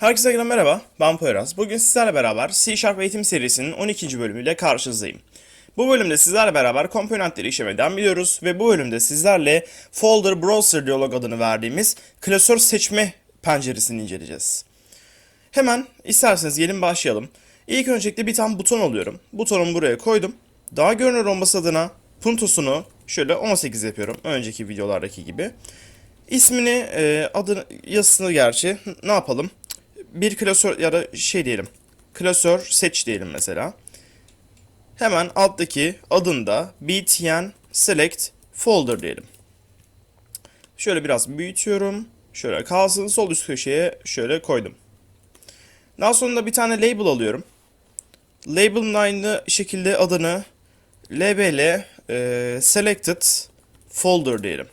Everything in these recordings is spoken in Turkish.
Herkese yeniden merhaba, ben Poyraz. Bugün sizlerle beraber C Sharp eğitim serisinin 12. bölümüyle karşınızdayım. Bu bölümde sizlerle beraber komponentleri işlemeye devam ediyoruz ve bu bölümde sizlerle Folder Browser diyalog adını verdiğimiz klasör seçme penceresini inceleyeceğiz. Hemen isterseniz gelin başlayalım. İlk öncelikle bir tane buton alıyorum. Butonumu buraya koydum. Daha görünür olması adına puntosunu şöyle 18 yapıyorum. Önceki videolardaki gibi. İsmini, e, adını, yazısını gerçi ne yapalım? Bir klasör ya da şey diyelim. Klasör seç diyelim mesela. Hemen alttaki adında btn select folder diyelim. Şöyle biraz büyütüyorum. Şöyle kalsın sol üst köşeye şöyle koydum. Daha sonra bir tane label alıyorum. Label'ın aynı şekilde adını lbl e, selected folder diyelim.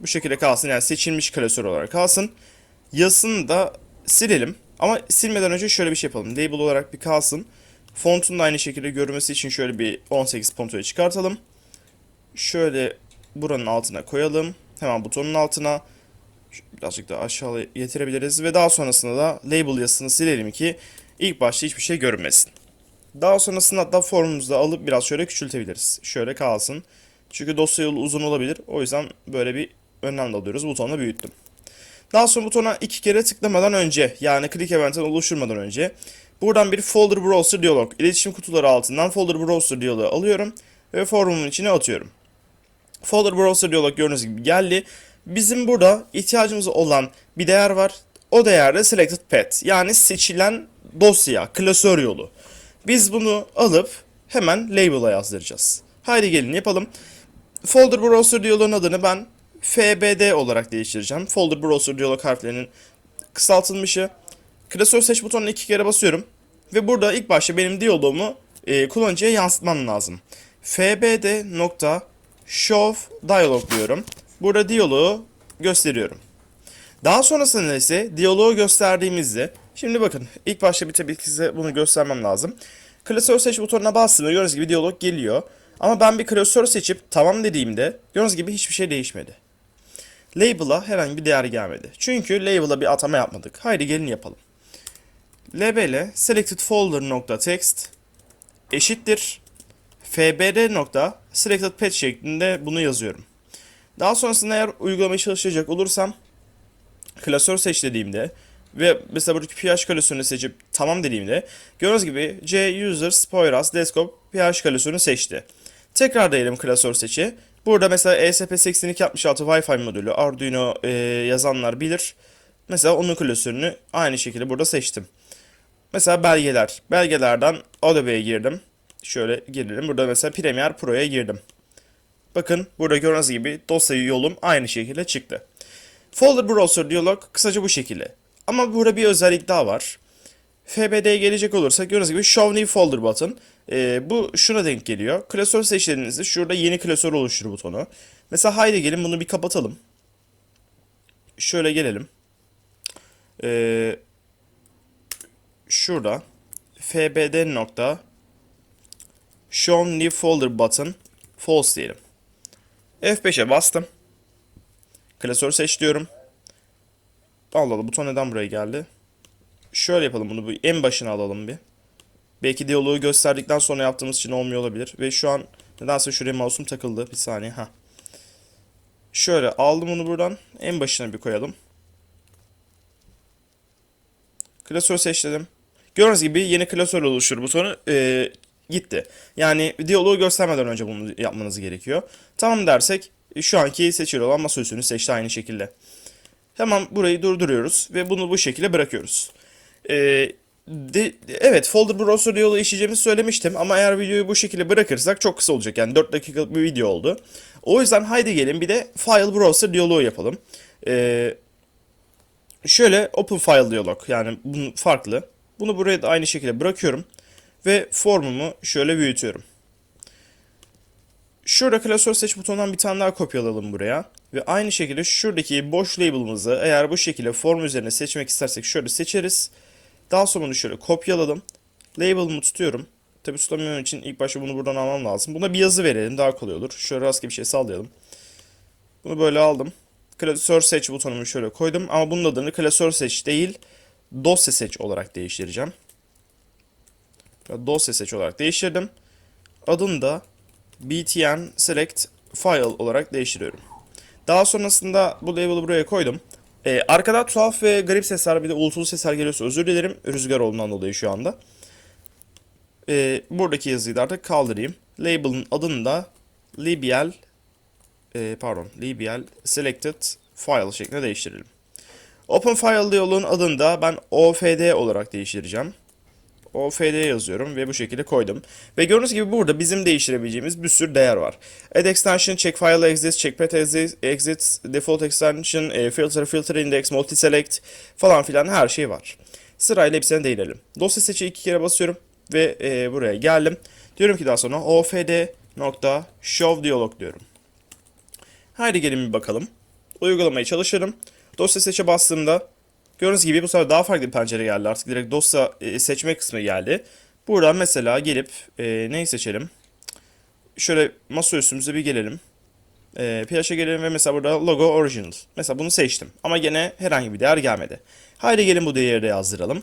Bu şekilde kalsın yani seçilmiş klasör olarak kalsın. Yazısını da silelim. Ama silmeden önce şöyle bir şey yapalım. Label olarak bir kalsın. Fontun da aynı şekilde görünmesi için şöyle bir 18 pontoyu çıkartalım. Şöyle buranın altına koyalım. Hemen butonun altına birazcık daha aşağı getirebiliriz. Ve daha sonrasında da label yazısını silelim ki ilk başta hiçbir şey görünmesin. Daha sonrasında hatta formumuzu alıp biraz şöyle küçültebiliriz. Şöyle kalsın. Çünkü dosya yolu uzun olabilir. O yüzden böyle bir önlem alıyoruz. Butonla büyüttüm. Daha sonra butona iki kere tıklamadan önce yani click event'ten oluşturmadan önce buradan bir folder browser diyalog iletişim kutuları altından folder browser diyalogu alıyorum ve formumun içine atıyorum. Folder browser diyalog gördüğünüz gibi geldi. Bizim burada ihtiyacımız olan bir değer var. O değer de selected path yani seçilen dosya, klasör yolu. Biz bunu alıp hemen label'a yazdıracağız. Haydi gelin yapalım. Folder browser diyaloğun adını ben FBD olarak değiştireceğim. Folder Browser diyalog harflerinin kısaltılmışı. Klasör seç butonuna iki kere basıyorum. Ve burada ilk başta benim diyaloğumu e, kullanıcıya yansıtmam lazım. FBD nokta show dialog diyorum. Burada diyaloğu gösteriyorum. Daha sonrasında ise diyaloğu gösterdiğimizde şimdi bakın ilk başta bir tabii ki size bunu göstermem lazım. Klasör seç butonuna bastığımda gördüğünüz gibi diyalog geliyor. Ama ben bir klasör seçip tamam dediğimde gördüğünüz gibi hiçbir şey değişmedi label'a herhangi bir değer gelmedi. Çünkü label'a bir atama yapmadık. Haydi gelin yapalım. label'e selected folder nokta text eşittir fbd nokta selected path şeklinde bunu yazıyorum. Daha sonrasında eğer uygulamayı çalışacak olursam klasör seç dediğimde ve mesela buradaki ph klasörünü seçip tamam dediğimde gördüğünüz gibi C user Spoiras desktop ph klasörünü seçti. Tekrar diyelim klasör seçi. Burada mesela E ESP8266 Wi-Fi modülü Arduino e, yazanlar bilir. Mesela onun klasörünü aynı şekilde burada seçtim. Mesela belgeler. Belgelerden Adobe'ye girdim. Şöyle girelim. Burada mesela Premiere Pro'ya girdim. Bakın burada gördüğünüz gibi dosyayı yolum aynı şekilde çıktı. Folder Browser diyalog kısaca bu şekilde. Ama burada bir özellik daha var. FBD'ye gelecek olursak gördüğünüz gibi Show New Folder button. Ee, bu şuna denk geliyor. Klasör seçtiğinizde şurada yeni klasör oluştur butonu. Mesela haydi gelin bunu bir kapatalım. Şöyle gelelim. Ee, şurada fbd nokta show new folder button false diyelim. F5'e bastım. Klasör seç diyorum. Allah Allah buton neden buraya geldi? Şöyle yapalım bunu en başına alalım bir. Belki diyaloğu gösterdikten sonra yaptığımız için olmuyor olabilir. Ve şu an nedense şuraya mouse'um takıldı. Bir saniye. ha. Şöyle aldım bunu buradan. En başına bir koyalım. Klasör seçtim. Gördüğünüz gibi yeni klasör oluştur butonu e, gitti. Yani diyaloğu göstermeden önce bunu yapmanız gerekiyor. Tamam dersek şu anki seçili olan masaüstünü seçti aynı şekilde. Hemen burayı durduruyoruz ve bunu bu şekilde bırakıyoruz. Ee, de, evet folder browser yolu işleyeceğimizi söylemiştim ama eğer videoyu bu şekilde bırakırsak çok kısa olacak yani 4 dakikalık bir video oldu. O yüzden haydi gelin bir de file browser diyaloğu yapalım. Ee, şöyle open file diyalog yani bunun farklı. Bunu buraya da aynı şekilde bırakıyorum ve formumu şöyle büyütüyorum. Şurada klasör seç butonundan bir tane daha kopyalayalım buraya. Ve aynı şekilde şuradaki boş label'ımızı eğer bu şekilde form üzerine seçmek istersek şöyle seçeriz. Daha sonra bunu şöyle kopyaladım. Label'ımı tutuyorum. Tabi tutamıyorum için ilk başta bunu buradan almam lazım. Buna bir yazı verelim daha kolay olur. Şöyle rastgele bir şey sallayalım. Bunu böyle aldım. Klasör seç butonumu şöyle koydum. Ama bunun adını klasör seç değil. dosya seç olarak değiştireceğim. Dosya seç olarak değiştirdim. Adını da btn select file olarak değiştiriyorum. Daha sonrasında bu label'ı buraya koydum. Ee, arkada tuhaf ve garip sesler bir de uğultulu sesler geliyorsa özür dilerim. Rüzgar olduğundan dolayı şu anda. Ee, buradaki yazıyı da artık kaldırayım. Label'ın adını da libl e, pardon libl selected file şeklinde değiştirelim. Open file diyaloğun adını da ben ofd olarak değiştireceğim. OFD yazıyorum ve bu şekilde koydum. Ve gördüğünüz gibi burada bizim değiştirebileceğimiz bir sürü değer var. Add extension, check file exist, check exist, exit, default extension, e, filter, filter index, multi select falan filan her şey var. Sırayla hepsine değinelim. Dosya seçi iki kere basıyorum ve e, buraya geldim. Diyorum ki daha sonra ofd nokta show dialog diyorum. Haydi gelin bir bakalım. Uygulamayı çalışırım. Dosya seçe bastığımda Gördüğünüz gibi bu sefer daha farklı bir pencere geldi. Artık direkt dosya e, seçme kısmı geldi. Buradan mesela gelip e, neyi seçelim? Şöyle masa üstümüze bir gelelim. E, Plaş'a gelelim ve mesela burada logo original. Mesela bunu seçtim. Ama gene herhangi bir değer gelmedi. Haydi gelin bu değeri de yazdıralım.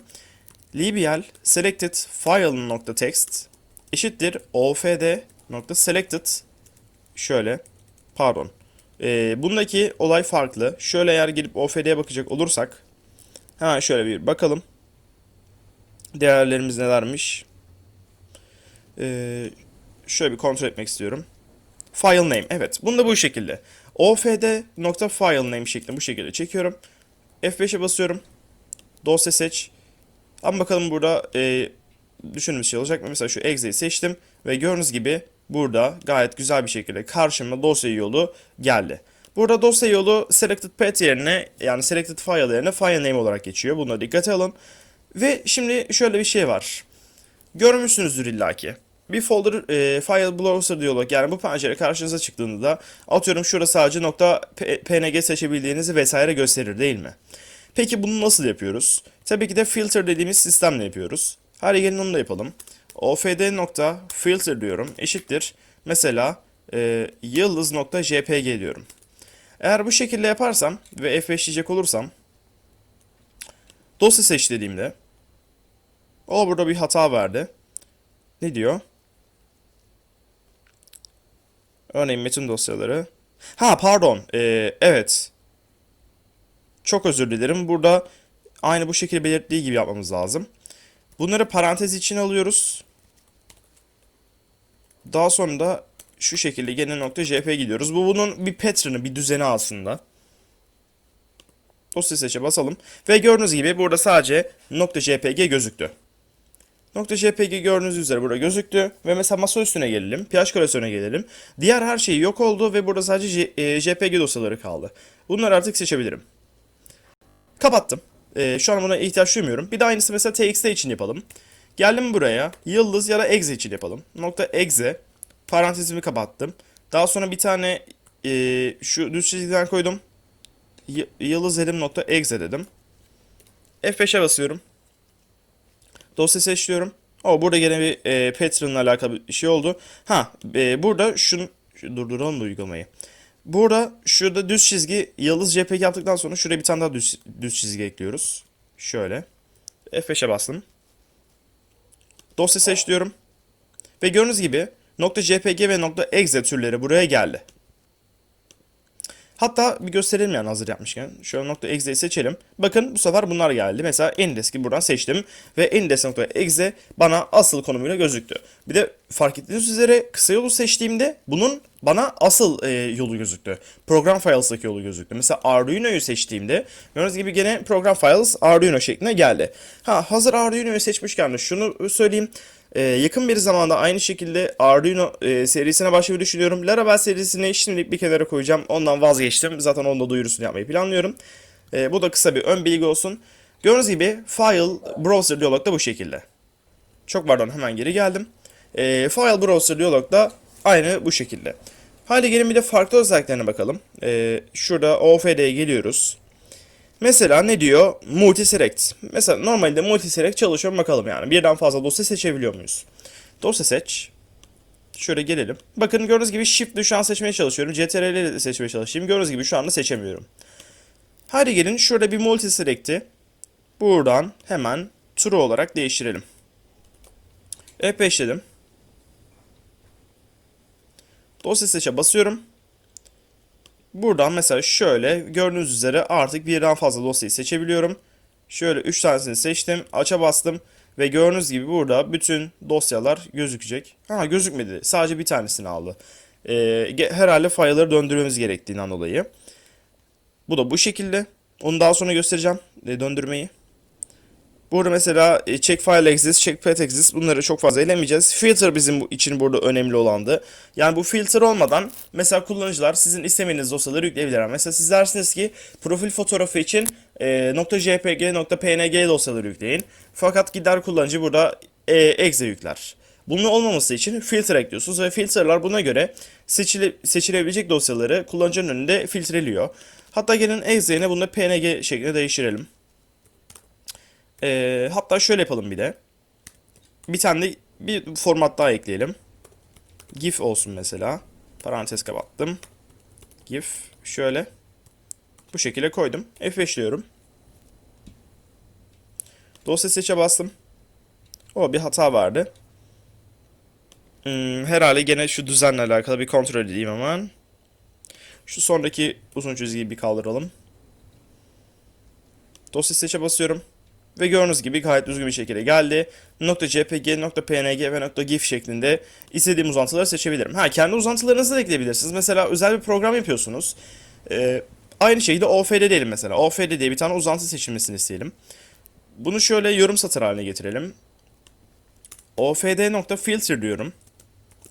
libl selected file.text eşittir ofd selected şöyle pardon. E, bundaki olay farklı. Şöyle eğer gelip ofd'ye bakacak olursak Hemen şöyle bir bakalım. Değerlerimiz nelermiş? Ee, şöyle bir kontrol etmek istiyorum. File name. Evet. Bunu da bu şekilde. ofd.file name şeklinde bu şekilde çekiyorum. F5'e basıyorum. Dosya seç. Ama bakalım burada e, düşündüğümüz şey olacak mı? Mesela şu exe'yi seçtim ve gördüğünüz gibi burada gayet güzel bir şekilde karşıma dosya yolu geldi. Burada dosya yolu selected path yerine yani selected file yerine file name olarak geçiyor. Buna dikkate alın. Ve şimdi şöyle bir şey var. Görmüşsünüzdür illaki. Bir folder e, file browser diyalog yani bu pencere karşınıza çıktığında da atıyorum şurada sadece nokta png seçebildiğinizi vesaire gösterir değil mi? Peki bunu nasıl yapıyoruz? Tabii ki de filter dediğimiz sistemle yapıyoruz. Hadi gelin onu da yapalım. ofd filter diyorum eşittir. Mesela e, yıldız jpg diyorum. Eğer bu şekilde yaparsam ve F5 diyecek olursam dosya seç dediğimde o burada bir hata verdi. Ne diyor? Örneğin metin dosyaları. Ha pardon. Ee, evet. Çok özür dilerim. Burada aynı bu şekilde belirttiği gibi yapmamız lazım. Bunları parantez için alıyoruz. Daha sonra da şu şekilde gene nokta jp gidiyoruz. Bu bunun bir pattern'ı, bir düzeni aslında. Dosya seçe basalım. Ve gördüğünüz gibi burada sadece nokta .jpg gözüktü. Nokta .jpg gördüğünüz üzere burada gözüktü. Ve mesela masa üstüne gelelim. PH klasörüne gelelim. Diğer her şey yok oldu ve burada sadece JPG dosyaları kaldı. Bunları artık seçebilirim. Kapattım. E, şu an buna ihtiyaç duymuyorum. Bir de aynısı mesela txt için yapalım. Geldim buraya. Yıldız ya da exe için yapalım. Nokta exe parantezimi kapattım. Daha sonra bir tane e, şu düz çizgiden koydum. Y yıldız elim nokta exe dedim. F5'e basıyorum. Dosya seçiyorum. O burada gene bir e, pattern'la alakalı bir şey oldu. Ha e, burada şunu şu, durduralım da uygulamayı. Burada şurada düz çizgi yıldız JPG yaptıktan sonra şuraya bir tane daha düz, düz çizgi ekliyoruz. Şöyle. F5'e bastım. Dosya seç diyorum. Ve gördüğünüz gibi .jpg ve .exe türleri buraya geldi. Hatta bir gösterelim yani hazır yapmışken. Şöyle .exe'yi seçelim. Bakın bu sefer bunlar geldi. Mesela Endesk'i buradan seçtim. Ve Endesk.exe bana asıl konumuyla gözüktü. Bir de fark ettiğiniz üzere kısa yolu seçtiğimde bunun bana asıl e, yolu gözüktü. Program Files'daki yolu gözüktü. Mesela Arduino'yu seçtiğimde gördüğünüz gibi gene Program Files Arduino şeklinde geldi. Ha hazır Arduino'yu seçmişken de şunu söyleyeyim. Ee, yakın bir zamanda aynı şekilde Arduino e, serisine başlamayı düşünüyorum. Laravel serisini şimdilik bir kenara koyacağım. Ondan vazgeçtim. Zaten onda duyurusunu yapmayı planlıyorum. E, bu da kısa bir ön bilgi olsun. Gördüğünüz gibi File Browser diyalog da bu şekilde. Çok pardon hemen geri geldim. E, File Browser diyalog da aynı bu şekilde. Hadi gelin bir de farklı özelliklerine bakalım. E, şurada OFD'ye geliyoruz. Mesela ne diyor? Multiselect. Mesela normalde multiselect çalışıyor bakalım yani. Birden fazla dosya seçebiliyor muyuz? Dosya seç. Şöyle gelelim. Bakın gördüğünüz gibi Shift'le şu an seçmeye çalışıyorum. CTRL ile seçmeye çalışayım. Gördüğünüz gibi şu anda seçemiyorum. Hadi gelin şurada bir multiselect'i buradan hemen true olarak değiştirelim. F5 dedim. Dosya seçe basıyorum. Buradan mesela şöyle gördüğünüz üzere artık birden fazla dosyayı seçebiliyorum. Şöyle 3 tanesini seçtim. Aça bastım. Ve gördüğünüz gibi burada bütün dosyalar gözükecek. Ha gözükmedi. Sadece bir tanesini aldı. Ee, herhalde file'ları döndürmemiz gerektiğinden dolayı. Bu da bu şekilde. Onu daha sonra göstereceğim. E, döndürmeyi. Burada mesela e, check file exist, check path exist bunları çok fazla elemeyeceğiz. Filter bizim için burada önemli olandı. Yani bu filter olmadan mesela kullanıcılar sizin istemediğiniz dosyaları yükleyebilirler. Mesela siz dersiniz ki profil fotoğrafı için e, .jpg, .png dosyaları yükleyin. Fakat gider kullanıcı burada e, exe yükler. Bunun olmaması için filtre ekliyorsunuz ve filtreler buna göre seçile, seçilebilecek dosyaları kullanıcının önünde filtreliyor. Hatta gelin exe'ine bunu png şeklinde değiştirelim. Ee, hatta şöyle yapalım bir de. Bir tane de bir format daha ekleyelim. GIF olsun mesela. Parantez kapattım. GIF şöyle. Bu şekilde koydum. F5 diyorum. Dosya seçe bastım. O bir hata vardı. Hmm, herhalde gene şu düzenle alakalı bir kontrol edeyim hemen. Şu sondaki uzun çizgiyi bir kaldıralım. Dosya seçe basıyorum. Ve gördüğünüz gibi gayet düzgün bir şekilde geldi. .jpg, .png ve .gif şeklinde istediğim uzantıları seçebilirim. Ha kendi uzantılarınızı da ekleyebilirsiniz. Mesela özel bir program yapıyorsunuz. Ee, aynı şekilde OFD diyelim mesela. OFD diye bir tane uzantı seçilmesini isteyelim. Bunu şöyle yorum satır haline getirelim. ofd.filter diyorum.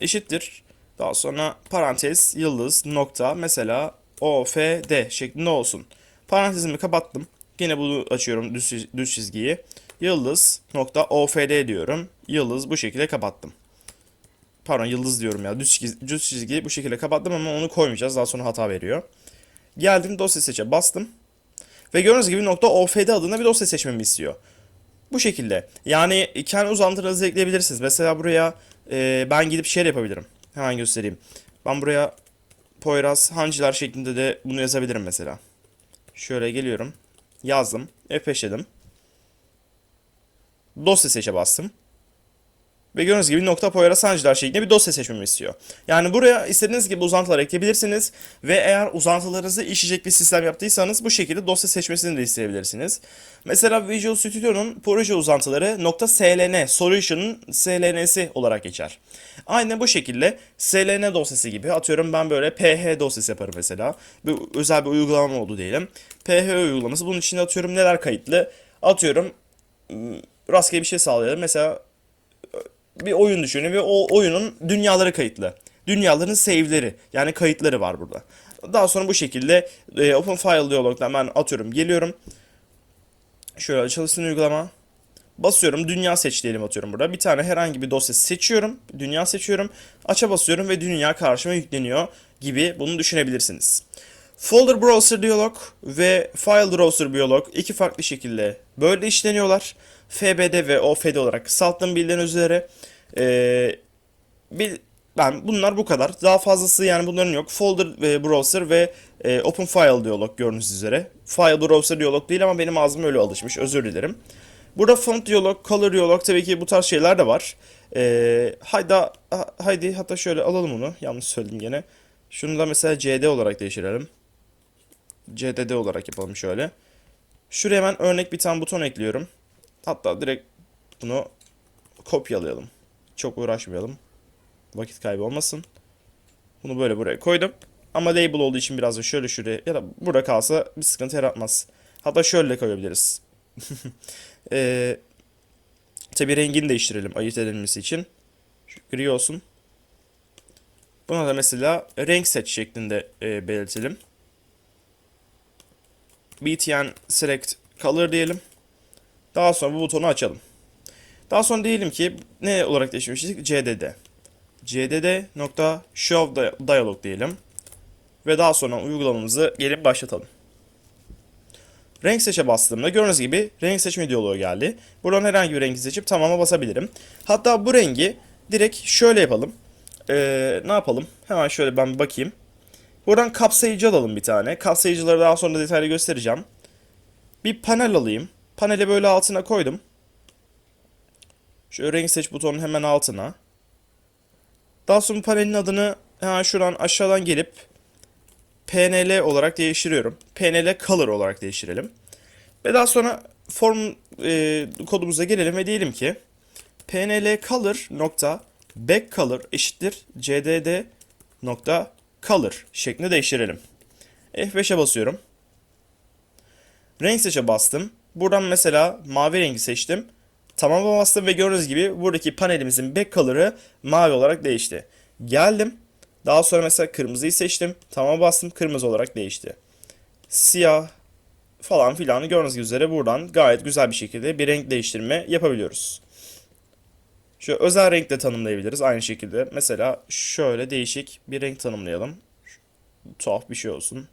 Eşittir. Daha sonra parantez, yıldız, nokta mesela ofd şeklinde olsun. Parantezimi kapattım. Yine bunu açıyorum düz, düz çizgiyi. Yıldız nokta ofd diyorum. Yıldız bu şekilde kapattım. Pardon yıldız diyorum ya. Düz, çizgi, düz çizgiyi bu şekilde kapattım ama onu koymayacağız. Daha sonra hata veriyor. Geldim dosya seçe bastım. Ve gördüğünüz gibi nokta ofd adında bir dosya seçmemi istiyor. Bu şekilde. Yani kendi uzantınızı ekleyebilirsiniz. Mesela buraya e, ben gidip şey yapabilirim. Hemen göstereyim. Ben buraya Poyraz Hancılar şeklinde de bunu yazabilirim mesela. Şöyle geliyorum. Yazdım. F5'ledim. Dosya seçe bastım. Ve gördüğünüz gibi nokta Poyraz Sancılar şeklinde bir dosya seçmemi istiyor. Yani buraya istediğiniz gibi uzantılar ekleyebilirsiniz. Ve eğer uzantılarınızı işleyecek bir sistem yaptıysanız bu şekilde dosya seçmesini de isteyebilirsiniz. Mesela Visual Studio'nun proje uzantıları nokta .sln, Solution'ın sln'si olarak geçer. Aynen bu şekilde sln dosyası gibi atıyorum ben böyle ph dosyası yaparım mesela. Bir, özel bir uygulama oldu diyelim. ph uygulaması bunun içinde atıyorum neler kayıtlı. Atıyorum rastgele bir şey sağlayalım. Mesela bir oyun düşünün ve o oyunun dünyaları kayıtlı. Dünyaların save'leri yani kayıtları var burada. Daha sonra bu şekilde e, Open File diyalogdan ben atıyorum geliyorum. Şöyle çalışsın uygulama. Basıyorum dünya seç diyelim atıyorum burada. Bir tane herhangi bir dosya seçiyorum. Dünya seçiyorum. Aça basıyorum ve dünya karşıma yükleniyor gibi bunu düşünebilirsiniz. Folder Browser diyalog ve File Browser diyalog iki farklı şekilde böyle işleniyorlar. FBD ve OFD olarak kısalttım bildiğiniz üzere. Ee, bir, ben bunlar bu kadar. Daha fazlası yani bunların yok. Folder e, Browser ve e, Open File diyalog gördüğünüz üzere. File Browser diyalog değil ama benim ağzım öyle alışmış. Özür dilerim. Burada font diyalog, color diyalog tabii ki bu tarz şeyler de var. Ee, hayda, haydi hatta şöyle alalım onu. Yanlış söyledim gene. Şunu da mesela CD olarak değiştirelim. CDD olarak yapalım şöyle. Şuraya hemen örnek bir tane buton ekliyorum. Hatta direkt bunu kopyalayalım. Çok uğraşmayalım. Vakit kaybı olmasın. Bunu böyle buraya koydum. Ama label olduğu için biraz da şöyle şuraya ya da burada kalsa bir sıkıntı yaratmaz. Hatta şöyle koyabiliriz. ee, tabi rengini değiştirelim ayırt edilmesi için. Şu gri olsun. Buna da mesela renk seç şeklinde e, belirtelim. Btn select color diyelim. Daha sonra bu butonu açalım. Daha sonra diyelim ki ne olarak değiştirmiştik? CDD. CDD dialog diyelim. Ve daha sonra uygulamamızı gelip başlatalım. Renk seçe bastığımda gördüğünüz gibi renk seçme diyaloğu geldi. Buradan herhangi bir rengi seçip tamama basabilirim. Hatta bu rengi direkt şöyle yapalım. Ee, ne yapalım? Hemen şöyle ben bir bakayım. Buradan kapsayıcı alalım bir tane. Kapsayıcıları daha sonra detaylı göstereceğim. Bir panel alayım. Paneli böyle altına koydum. Şu renk seç butonun hemen altına. Daha sonra panelin adını hemen şuradan aşağıdan gelip PNL olarak değiştiriyorum. PNL Color olarak değiştirelim. Ve daha sonra form e, kodumuza gelelim ve diyelim ki PNL Color nokta back color eşittir cdd nokta color şeklinde değiştirelim. F5'e basıyorum. Renk seçe bastım. Buradan mesela mavi rengi seçtim. Tamam'a bastım ve gördüğünüz gibi buradaki panelimizin back color'ı mavi olarak değişti. Geldim. Daha sonra mesela kırmızıyı seçtim. Tamam'a bastım. Kırmızı olarak değişti. Siyah falan filanı gördüğünüz üzere buradan gayet güzel bir şekilde bir renk değiştirme yapabiliyoruz. Şu özel renkle tanımlayabiliriz aynı şekilde. Mesela şöyle değişik bir renk tanımlayalım. Tuhaf bir şey olsun.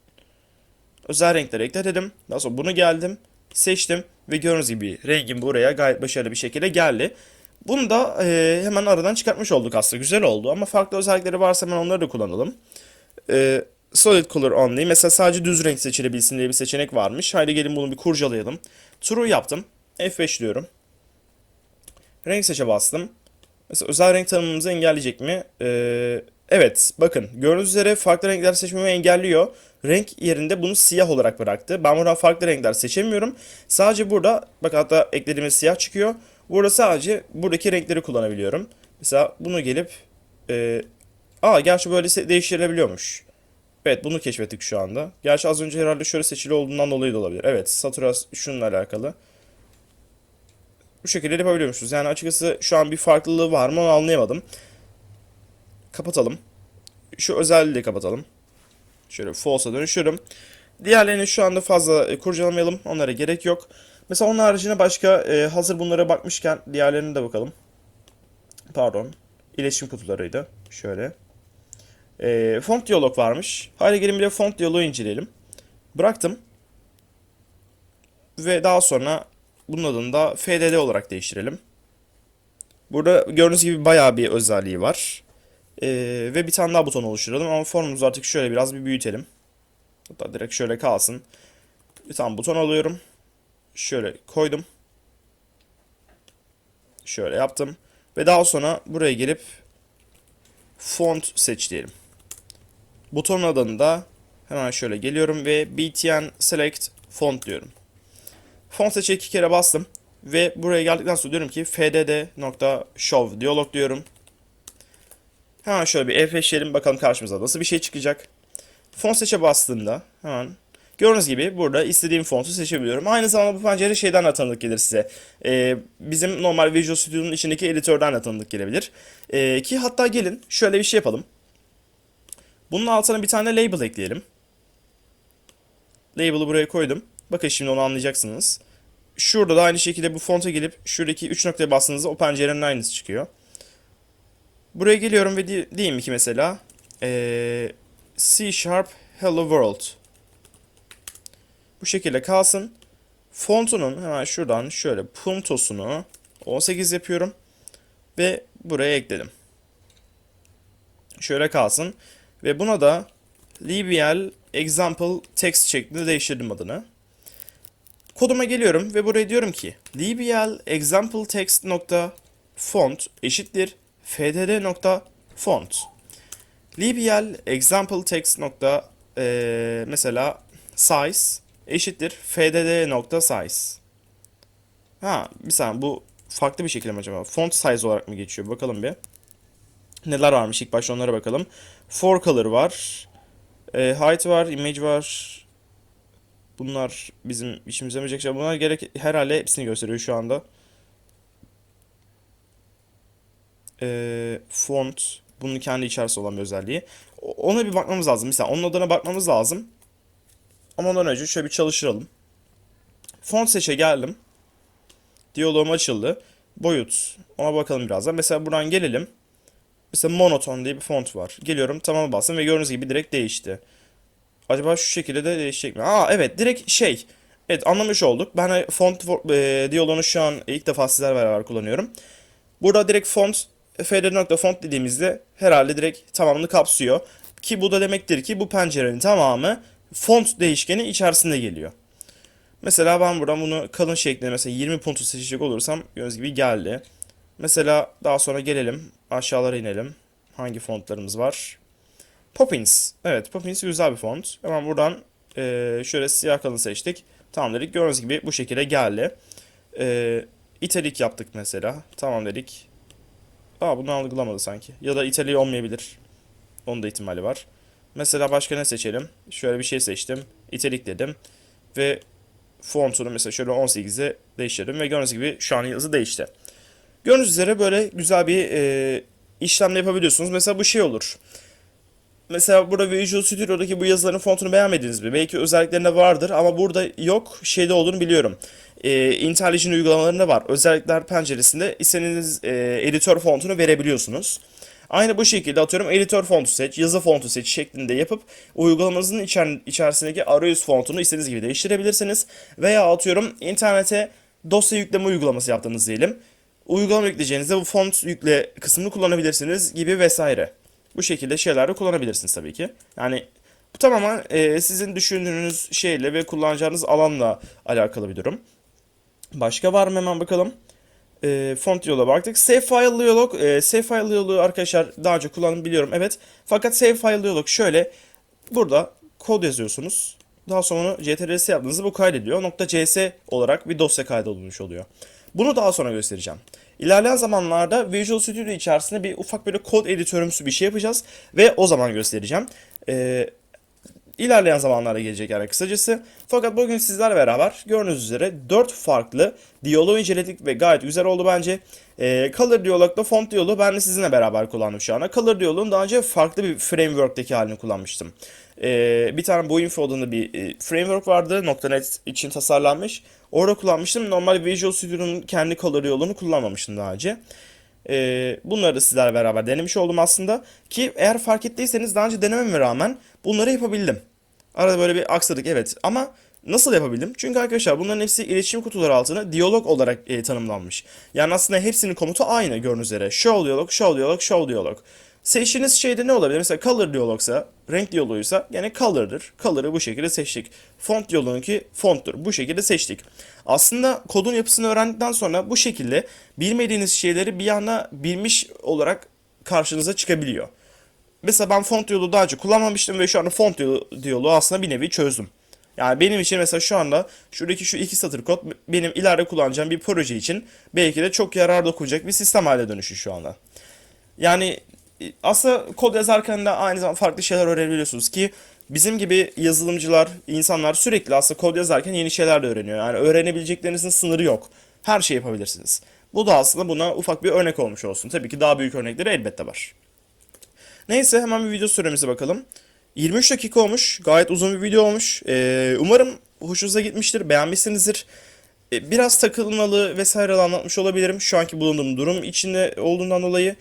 Özel renkleri ekledim. Daha sonra bunu geldim, seçtim ve gördüğünüz gibi rengim buraya gayet başarılı bir şekilde geldi. Bunu da e, hemen aradan çıkartmış olduk aslında. Güzel oldu ama farklı özellikleri varsa hemen onları da kullanalım. E, Solid Color Only. Mesela sadece düz renk seçilebilsin diye bir seçenek varmış. Haydi gelin bunu bir kurcalayalım. True yaptım. F5 diyorum. Renk seçe bastım. Mesela özel renk tanımımızı engelleyecek mi? Ee, evet bakın gördüğünüz üzere farklı renkler seçmemi engelliyor. Renk yerinde bunu siyah olarak bıraktı. Ben buradan farklı renkler seçemiyorum. Sadece burada bak hatta eklediğimiz siyah çıkıyor. Burada sadece buradaki renkleri kullanabiliyorum. Mesela bunu gelip e, aa gerçi böyle değiştirilebiliyormuş. Evet bunu keşfettik şu anda. Gerçi az önce herhalde şöyle seçili olduğundan dolayı da olabilir. Evet saturas şununla alakalı. Bu şekilde yapabiliyormuşuz. Yani açıkçası şu an bir farklılığı var mı onu anlayamadım. Kapatalım. Şu özelliği kapatalım. Şöyle false'a dönüşüyorum. Diğerlerini şu anda fazla e, kurcalamayalım. Onlara gerek yok. Mesela onun haricinde başka e, hazır bunlara bakmışken diğerlerine de bakalım. Pardon. İletişim kutularıydı. Şöyle. E, font diyalog varmış. Haydi gelin bir de font diyaloğu inceleyelim. Bıraktım. Ve daha sonra bunun adını da FDD olarak değiştirelim. Burada gördüğünüz gibi bayağı bir özelliği var. Ee, ve bir tane daha buton oluşturalım ama formumuzu artık şöyle biraz bir büyütelim. Hatta direkt şöyle kalsın. Bir tane buton alıyorum. Şöyle koydum. Şöyle yaptım. Ve daha sonra buraya gelip font seç diyelim. Butonun adını da hemen şöyle geliyorum ve btn select font diyorum. Font seçe iki kere bastım. Ve buraya geldikten sonra diyorum ki fdd.show diyalog diyorum. Hemen şöyle bir F5'leyelim bakalım karşımıza nasıl bir şey çıkacak. Font seçe bastığımda hemen gördüğünüz gibi burada istediğim fontu seçebiliyorum. Aynı zamanda bu pencere şeyden de tanıdık gelir size. Ee, bizim normal Visual Studio'nun içindeki editörden de tanıdık gelebilir. Ee, ki hatta gelin şöyle bir şey yapalım. Bunun altına bir tane label ekleyelim. Label'ı buraya koydum. Bakın şimdi onu anlayacaksınız. Şurada da aynı şekilde bu fonta gelip şuradaki 3 noktaya bastığınızda o pencerenin aynısı çıkıyor. Buraya geliyorum ve di- diyeyim ki mesela ee, C Sharp Hello World. Bu şekilde kalsın. Fontunun hemen şuradan şöyle puntosunu 18 yapıyorum. Ve buraya ekledim. Şöyle kalsın. Ve buna da Libial Example Text şeklinde değiştirdim adını. Koduma geliyorum ve buraya diyorum ki Libial Example Text nokta font eşittir fdd.font. Libial Example Text nokta eee, mesela size eşittir fdd.size. Ha bir saniye bu farklı bir şekilde mi acaba? Font size olarak mı geçiyor? Bakalım bir. Neler varmış ilk başta onlara bakalım. For color var. E, height var, image var. Bunlar bizim işimize yarayacak şeyler. Bunlar gerek herhalde hepsini gösteriyor şu anda. E, font bunun kendi içerisinde olan bir özelliği. Ona bir bakmamız lazım. Mesela onun adına bakmamız lazım. Ama ondan önce şöyle bir çalıştıralım. Font seçe geldim. Diyaloğum açıldı. Boyut. Ona bakalım birazdan. Mesela buradan gelelim. Mesela monoton diye bir font var. Geliyorum tamam bastım ve gördüğünüz gibi direkt değişti. Acaba şu şekilde de değişecek mi? Aa evet direkt şey. Evet anlamış olduk. Ben font e, diyaloğunu şu an ilk defa sizlerle beraber kullanıyorum. Burada direkt font fd.font dediğimizde herhalde direkt tamamını kapsıyor. Ki bu da demektir ki bu pencerenin tamamı font değişkeni içerisinde geliyor. Mesela ben buradan bunu kalın şeklinde mesela 20 puntu seçecek olursam gördüğünüz gibi geldi. Mesela daha sonra gelelim aşağılara inelim. Hangi fontlarımız var? Poppins. Evet Poppins güzel bir font. Hemen buradan eee, şöyle siyah kalın seçtik. Tamam dedik. Gördüğünüz gibi bu şekilde geldi. Eee italik yaptık mesela. Tamam dedik. Aa bunu algılamadı sanki. Ya da italiği olmayabilir. Onun da ihtimali var. Mesela başka ne seçelim? Şöyle bir şey seçtim. İtalik dedim. Ve fontunu mesela şöyle 18'e değiştirdim. Ve gördüğünüz gibi şu an yazı değişti. Gördüğünüz üzere böyle güzel bir e, işlemle yapabiliyorsunuz. Mesela bu şey olur. Mesela burada Visual Studio'daki bu yazıların fontunu beğenmediniz mi? Belki özelliklerinde vardır ama burada yok. Şeyde olduğunu biliyorum. E, IntelliJ uygulamalarında var. Özellikler penceresinde istediğiniz e, editör fontunu verebiliyorsunuz. Aynı bu şekilde atıyorum editör fontu seç, yazı fontu seç şeklinde yapıp uygulamanızın içer içerisindeki arayüz fontunu istediğiniz gibi değiştirebilirsiniz. Veya atıyorum internete dosya yükleme uygulaması yaptığınız diyelim. Uygulama yükleyeceğinizde bu font yükle kısmını kullanabilirsiniz gibi vesaire. Bu şekilde şeyler de kullanabilirsiniz tabii ki. Yani bu tamamen e, sizin düşündüğünüz şeyle ve kullanacağınız alanla alakalı bir durum. Başka var mı hemen bakalım. E, font yola baktık. Save file diyalog. E, save file diyalogu arkadaşlar daha önce kullandım biliyorum evet. Fakat save file diyalog şöyle. Burada kod yazıyorsunuz. Daha sonra CTRS yaptığınızda bu kaydediyor. .cs olarak bir dosya kaydolmuş oluyor. Bunu daha sonra göstereceğim. İlerleyen zamanlarda Visual Studio içerisinde bir ufak böyle kod editörümsü bir şey yapacağız. Ve o zaman göstereceğim. Ee, İlerleyen zamanlarda gelecek yani kısacası. Fakat bugün sizlerle beraber gördüğünüz üzere 4 farklı diyaloğu inceledik ve gayet güzel oldu bence. Ee, Color diyalogla font diyaloğu ben de sizinle beraber kullandım şu anda. Color diyaloğun daha önce farklı bir framework'teki halini kullanmıştım. Ee, bir tane Boinfo adında bir e, framework vardı. .NET için tasarlanmış. Orada kullanmıştım. Normal Visual Studio'nun kendi Color diyaloğunu kullanmamıştım daha önce. Ee, bunları da sizlerle beraber denemiş oldum aslında. Ki eğer fark ettiyseniz daha önce denememe rağmen bunları yapabildim. Arada böyle bir aksadık evet ama nasıl yapabildim? Çünkü arkadaşlar bunların hepsi iletişim kutuları altına diyalog olarak e, tanımlanmış. Yani aslında hepsinin komutu aynı gördüğünüz üzere. Show diyalog, show diyalog, show diyalog. Seçtiğiniz şeyde ne olabilir? Mesela color diyalogsa, renk diyaloğuysa gene color'dır. Color'ı bu şekilde seçtik. Font diyaloğunki fonttur. Bu şekilde seçtik. Aslında kodun yapısını öğrendikten sonra bu şekilde bilmediğiniz şeyleri bir anda bilmiş olarak karşınıza çıkabiliyor. Mesela ben font diyaloğu daha önce kullanmamıştım ve şu anda font diyaloğu aslında bir nevi çözdüm. Yani benim için mesela şu anda şuradaki şu iki satır kod benim ileride kullanacağım bir proje için belki de çok yarar dokunacak bir sistem haline dönüşü şu anda. Yani aslında kod yazarken de aynı zamanda farklı şeyler öğrenebiliyorsunuz ki bizim gibi yazılımcılar, insanlar sürekli aslında kod yazarken yeni şeyler de öğreniyor. Yani öğrenebileceklerinizin sınırı yok. Her şey yapabilirsiniz. Bu da aslında buna ufak bir örnek olmuş olsun. Tabii ki daha büyük örnekleri elbette var. Neyse hemen bir video süremize bakalım. 23 dakika olmuş. Gayet uzun bir video olmuş. Ee, umarım hoşunuza gitmiştir. Beğenmişsinizdir. Ee, biraz takılmalı vesaire anlatmış olabilirim. Şu anki bulunduğum durum içinde olduğundan dolayı.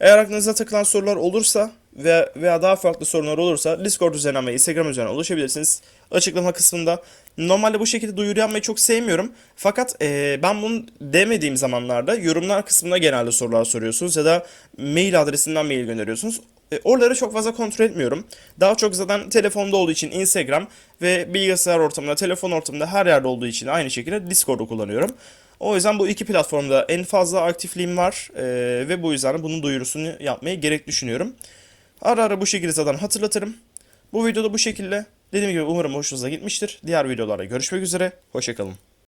Eğer aklınıza takılan sorular olursa veya, veya daha farklı sorunlar olursa Discord üzerinden ve Instagram üzerinden ulaşabilirsiniz. Açıklama kısmında. Normalde bu şekilde duyuru yapmayı çok sevmiyorum. Fakat e, ben bunu demediğim zamanlarda yorumlar kısmında genelde sorular soruyorsunuz ya da mail adresinden mail gönderiyorsunuz. E, oraları çok fazla kontrol etmiyorum. Daha çok zaten telefonda olduğu için Instagram ve bilgisayar ortamında, telefon ortamında her yerde olduğu için aynı şekilde Discord'u kullanıyorum. O yüzden bu iki platformda en fazla aktifliğim var e, ve bu yüzden bunun duyurusunu yapmayı gerek düşünüyorum. Ara ara bu şekilde zaten hatırlatırım. Bu videoda bu şekilde. Dediğim gibi umarım hoşunuza gitmiştir. Diğer videolarda görüşmek üzere. Hoşçakalın.